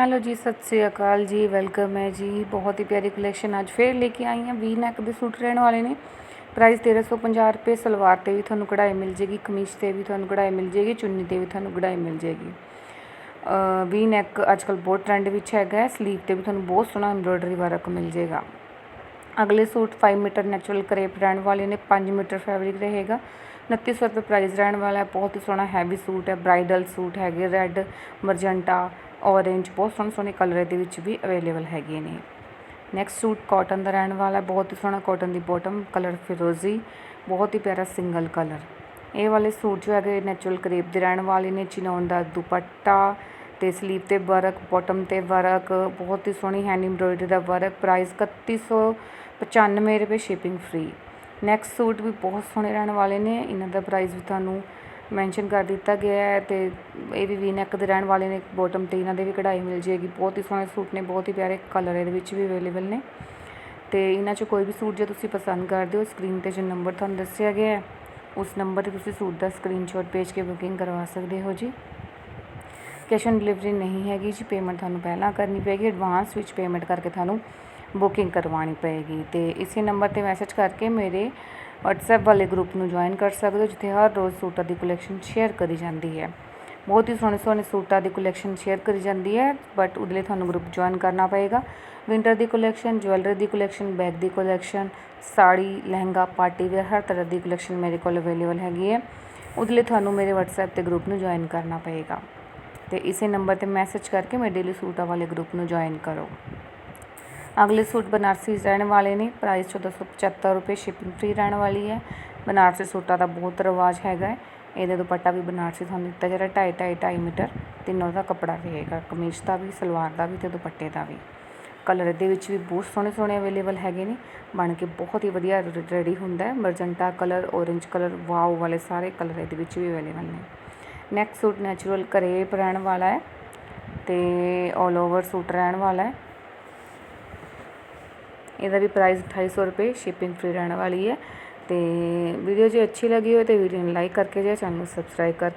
Hello ਜੀ, ਸਤਿ ਸ੍ਰੀ ਅਕਾਲ ਜੀ, welcome ਹੈ ਜੀ। ਬਹੁਤ ਹੀ ਪਿਆਰੀ ਕਲੈਕਸ਼ਨ ਅੱਜ ਫੇਰ ਲੈ ਕੇ ਆਈ ਹਾਂ। ਵੀ ਨੈਕ ਦੇ ਸੂਟ ਰਹਿਣ ਵਾਲੇ ਨੇ। ਪ੍ਰਾਈਸ 1350 ਰੁਪਏ, ਸਲਵਾਰ ਤੇ ਵੀ ਤੁਹਾਨੂੰ ਕਢਾਈ ਮਿਲ ਜੇਗੀ, ਕਮੀਜ਼ ਤੇ ਵੀ ਤੁਹਾਨੂੰ ਕਢਾਈ ਮਿਲ ਜੇਗੀ, ਚੁੰਨੀ ਤੇ ਵੀ ਤੁਹਾਨੂੰ ਕਢਾਈ ਮਿਲ ਜੇਗੀ। ਵੀ ਨੈਕ ਅੱਜ ਕੱਲ ਬਹੁਤ ਟ੍ਰੈਂਡ ਵਿੱਚ ਹੈਗਾ ਸਲੀਵ ਤੇ ਵੀ ਤੁਹਾਨੂੰ ਬਹੁਤ ਸੋਹਣਾ ਐਮਬ੍ਰੋਇਡਰੀ ਵਰਕ ਮਿਲ ਜੇਗਾ। ਅਗਲੇ ਸੂਟ 5 ਮੀਟਰ ਨੈਚੁਰਲ ਕਰੇਪ ਰਹਿਣ ਵਾਲੇ ਨੇ 5 ਮੀਟਰ ਫੈਬਰਿਕ ਰਹੇਗਾ। 2900 ਰੁਪਏ ਪ੍ਰਾਈਸ ਰਹਿਣ ਵਾਲਾ ਹੈ। ਬਹੁਤ ਹੀ ਸੋਹਣਾ ਹੈਵੀ ਸੂਟ ਹੈ। ਬ੍ਰਾਈਡਲ ਸੂਟ ਹੈਗੇ ਰੈੱਡ ਮਰਜੈਂਟਾ ਔਰੇਂਜ ਬਹੁਤ ਸੋਹਣੇ ਸੋਹਣੇ ਕਲਰ ਦੇ ਵਿੱਚ ਵੀ ਅਵੇਲੇਬਲ ਹੈਗੇ ਨੇ। ਨੈਕਸਟ ਸੂਟ ਕਾਟਨ ਦਾ ਰਹਿਣ ਵਾਲਾ, ਬਹੁਤ ਹੀ ਸੋਹਣਾ ਕਾਟਨ ਦੀ ਬਾਟਮ ਕਲਰ ਫਿਰੋਜ਼ੀ, ਬਹੁਤ ਹੀ ਪਿਆਰਾ ਸਿੰਗਲ ਕਲਰ ਇਹ ਵਾਲੇ ਸੂਟ ਜੋ ਹੈਗੇ ਨੈਚੁਰਲ ਕਰੇਪ ਦੇ ਰਹਿਣ ਵਾਲੇ ਨੇ ਚਿਨੌਨ ਦਾ ਦੁਪੱਟਾ ਤੇ ਸਲੀਵ ਤੇ ਵਰਕ ਬਾਟਮ ਤੇ ਵਰਕ, ਬਹੁਤ ਹੀ ਸੋਹਣੀ ਹੈਂਡ ਐਮਬ੍ਰੋਇਡਰੀ ਦਾ ਵਰਕ ਪ੍ਰਾਈਸ 3195 ਰੁਪਏ ਸ਼ਿਪਿੰਗ ਫ੍ਰੀ ਨੈਕਸਟ ਸੂਟ ਵੀ ਬਹੁਤ ਸੋਹਣੇ ਰਹਿਣ ਵਾਲੇ ਨੇ, ਇਹਨਾਂ ਦਾ ਪ੍ਰਾਈਸ ਵੀ ਤੁਹਾਨੂੰ ਮੈਂਸ਼ਨ ਕਰ ਦਿੱਤਾ ਗਿਆ ਹੈ ਤੇ ਇਹ ਵੀ ਵੀ ਨੈਕ ਦੇ ਰਹਿਣ ਵਾਲੇ ਨੇ ਬੋਟਮ ਤੇ ਇਹਨਾਂ ਦੇ ਵੀ ਕਢਾਈ ਮਿਲ ਜੇਗੀ ਬਹੁਤ ਹੀ ਸੋਹਣੇ ਸੂਟ ਨੇ, ਬਹੁਤ ਹੀ ਪਿਆਰੇ ਕਲਰ ਇਹਦੇ ਵਿੱਚ ਵੀ ਅਵੇਲੇਬਲ ਨੇ। ਤੇ ਇਹਨਾਂ 'ਚੋਂ ਕੋਈ ਵੀ ਸੂਟ ਜੇ ਤੁਸੀਂ ਪਸੰਦ ਕਰਦੇ ਹੋ ਸਕਰੀਨ ਤੇ ਜੋ ਨੰਬਰ ਤੁਹਾਨੂੰ ਦੱਸਿਆ ਗਿਆ ਹੈ, ਉਸ ਨੰਬਰ ਤੇ ਤੁਸੀਂ ਸੂਟ ਦਾ ਸਕਰੀਨਸ਼ਾਟ ਭੇਜ ਕੇ ਬੁਕਿੰਗ ਕਰਵਾ ਸਕਦੇ ਹੋ ਜੀ। ਕੈਸ਼ ਔਨ ਡਿਲੀਵਰੀ ਨਹੀਂ ਹੈਗੀ ਜੀ ਪੇਮੈਂਟ ਤੁਹਾਨੂੰ ਪਹਿਲਾਂ ਕਰਨੀ ਪਏਗੀ ਐਡਵਾਂਸ ਵਿੱਚ ਪੇਮੈਂਟ ਕਰਕੇ ਤੁਹਾਨੂੰ ਬੁਕਿੰਗ ਕਰਵਾਉਣੀ ਪਏਗੀ ਅਤੇ ਇਸੇ ਨੰਬਰ ਤੇ ਮੈਸੇਜ ਕਰਕੇ ਮੇਰੇ ਵਟਸਐਪ ਵਾਲੇ ਗਰੁੱਪ ਨੂੰ ਜੁਆਇਨ ਕਰ ਸਕਦੇ ਹੋ, ਜਿੱਥੇ ਹਰ ਰੋਜ਼ ਸੂਟਾਂ ਦੀ ਕਲੈਕਸ਼ਨ ਸ਼ੇਅਰ ਕਰੀ ਜਾਂਦੀ ਹੈ। ਬਹੁਤ ਹੀ ਸੋਹਣੇ ਸੋਹਣੇ ਸੂਟਾਂ ਦੀ ਕਲੈਕਸ਼ਨ ਸ਼ੇਅਰ ਕਰੀ ਜਾਂਦੀ ਹੈ ਬਟ ਉਹਦੇ ਲਈ ਤੁਹਾਨੂੰ ਗਰੁੱਪ ਜੁਆਇਨ ਕਰਨਾ ਪਏਗਾ। ਵਿੰਟਰ ਦੀ ਕਲੈਕਸ਼ਨ ਜੁਐਲਰੀ ਦੀ ਕਲੈਕਸ਼ਨ ਬੈਗ ਦੀ collection sari, lehenga party wear ਹਰ ਤਰ੍ਹਾਂ ਦੀ ਕਲੈਕਸ਼ਨ ਮੇਰੇ ਕੋਲ ਅਵੇਲੇਬਲ ਹੈਗੀ ਹੈ। ਉਹਦੇ ਲਈ ਤੁਹਾਨੂੰ ਮੇਰੇ WhatsApp ਤੇ ਗਰੁੱਪ ਨੂੰ ਜੁਆਇਨ ਕਰਨਾ ਪਏਗਾ। ਤੇ ਇਸੇ ਨੰਬਰ ਤੇ ਮੈਸੇਜ ਕਰਕੇ ਮੇਰੇ ਡੇਲੀ ਸੂਟਾਂ ਵਾਲੇ ਗਰੁੱਪ ਨੂੰ ਜੁਆਇਨ ਕਰੋ। ਅਗਲੇ ਸੂਟ ਬਨਾਰਸੀ ਰਹਿਣ ਵਾਲੇ ਨੇ। ਪ੍ਰਾਈਸ 1475 ਰੁਪਏ ਸ਼ਿਪਿੰਗ ਫ੍ਰੀ ਰਹਿਣ ਵਾਲੀ ਹੈ। ਬਨਾਰਸੀ ਸੂਟਾਂ ਦਾ ਬਹੁਤ ਰਿਵਾਜ ਹੈਗਾ ਹੈ। ਇਹਦਾ ਦੁਪੱਟਾ ਵੀ ਬਨਾਰਸੀ ਤੁਹਾਨੂੰ ਦਿੱਤਾ ਜਿਹੜਾ ਢਾਈ ਢਾਈ ਢਾਈ ਮੀਟਰ। ਤਿੰਨੋਂ ਦਾ ਕੱਪੜਾ ਰਹੇਗਾ ਕਮੀਜ਼ ਦਾ ਵੀ, ਸਲਵਾਰ ਦਾ ਵੀ ਤੇ ਦੁਪੱਟੇ ਦਾ ਵੀ। ਕਲਰ ਇਹਦੇ ਵਿੱਚ ਵੀ ਬਹੁਤ ਸੋਹਣੇ ਸੋਹਣੇ ਅਵੇਲੇਬਲ ਹੈਗੇ ਨੇ। ਬਣ ਕੇ ਬਹੁਤ ਹੀ ਵਧੀਆ ਰੈਡੀ ਹੁੰਦਾ ਹੈ। Magenta colour orange colour, wow ਵਾਲੇ ਸਾਰੇ ਕਲਰ ਇਹਦੇ ਵਿੱਚ ਵੀ ਅਵੇਲੇਬਲ ਨੇ। ਨੈਕਸਟ ਸੂਟ ਨੈਚੁਰਲ ਕਰੇਪ ਰਹਿਣ ਵਾਲਾ ਹੈ। ਤੇ ਆਲ ਓਵਰ ਸੂਟ ਰਹਿਣ ਵਾਲਾ ਹੈ। ਇਹਦਾ ਵੀ ਪ੍ਰਾਈਸ 2800 ਰੁਪਏ ਸ਼ਿਪਿੰਗ ਫ੍ਰੀ ਰਹਿਣ ਵਾਲੀ ਹੈ। ਤੇ ਵੀਡੀਓ ਜੇ ਅੱਛੀ ਲੱਗੀ ਹੋਵੇ ਤੇ ਵੀਡੀਓ ਨੂੰ ਲਾਈਕ ਕਰਕੇ ਜੇ ਚੈਨਲ ਨੂੰ ਸਬਸਕ੍ਰਾਈਬ ਕਰ